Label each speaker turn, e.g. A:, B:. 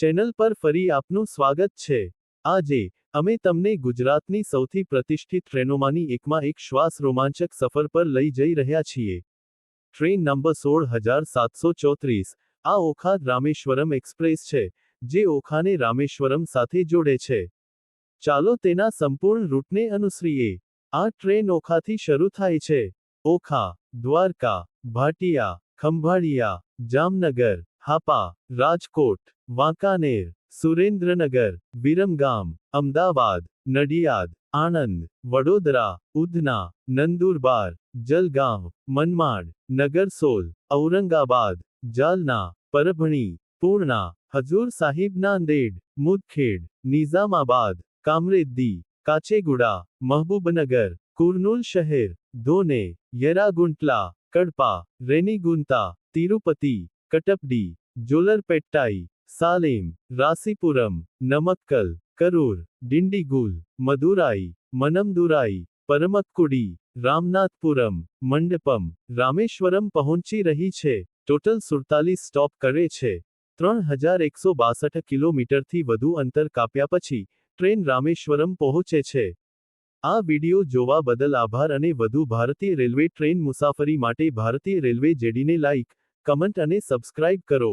A: Channel પર ફરી આપનું સ્વાગત છે. આજે, અમે તમને ગુજરાતની સૌથી પ્રતિષ્ઠિત ટ્રેનોમાંની એકમાં એક શ્વાસ રોમાંચક સફર પર લઈ જઈ રહ્યા છીએ. ટ્રેન નંબર સોળ હજાર સાતસો ચોત્રીસ, આ ઓખા રામેશ્વરમ એક્સપ્રેસ છે, જે ઓખાને રામેશ્વરમ સાથે જોડે છે. ચાલો તેના સંપૂર્ણ રૂટને અનુસરીએ. આ ટ્રેન ઓખાથી શરૂ થાય છે. ઓખા, દ્વારકા, ભાટિયા, ખંભાળિયા, જામનગર. હાપા રાજકોટ વાંકાનેર સુરેન્દ્રનગર વિરમગામ અમદાવાદ નડિયાદ આણંદ વડોદરા ઉધના નંદુરબાર જલગાંવ મનમાડ નગરસોલ ઔરંગાબાદ જાલના પરભણી પૂર્ણા હજૂર સાહિબ નાંદેડ મુદખેડ નિઝામાબાદ કામરેદ્દી કાચેગુડા મહબૂબનગર કુર્નૂલ શહેર ધોને યરાગુંટલા કડપા રેનીગુંતા તિરુપતિ કટપડી જોલરપેટ્ટાઈ સાલેમ રાસીપુરમ નમક્કલ કરૂર ડિંડીગુલ મદુરાઈ મનમદુરાઈ પરમક્કુડી રામનાથપુરમ મંડપમ રામેશ્વરમ પહોંચી રહી છે ટોટલ સુડતાલીસ સ્ટોપ કરે છે ત્રણ હજાર એકસો બાસઠ કિલોમીટરથી વધુ અંતર કાપ્યા પછી ટ્રેન રામેશ્વરમ પહોંચે છે આ વિડિયો જોવા બદલ આભાર અને વધુ ભારતીય રેલવે ટ્રેન મુસાફરી માટે ભારતીય રેલવે જેડીને લાઇક કમેન્ટ અને સબસ્ક્રાઇબ કરો.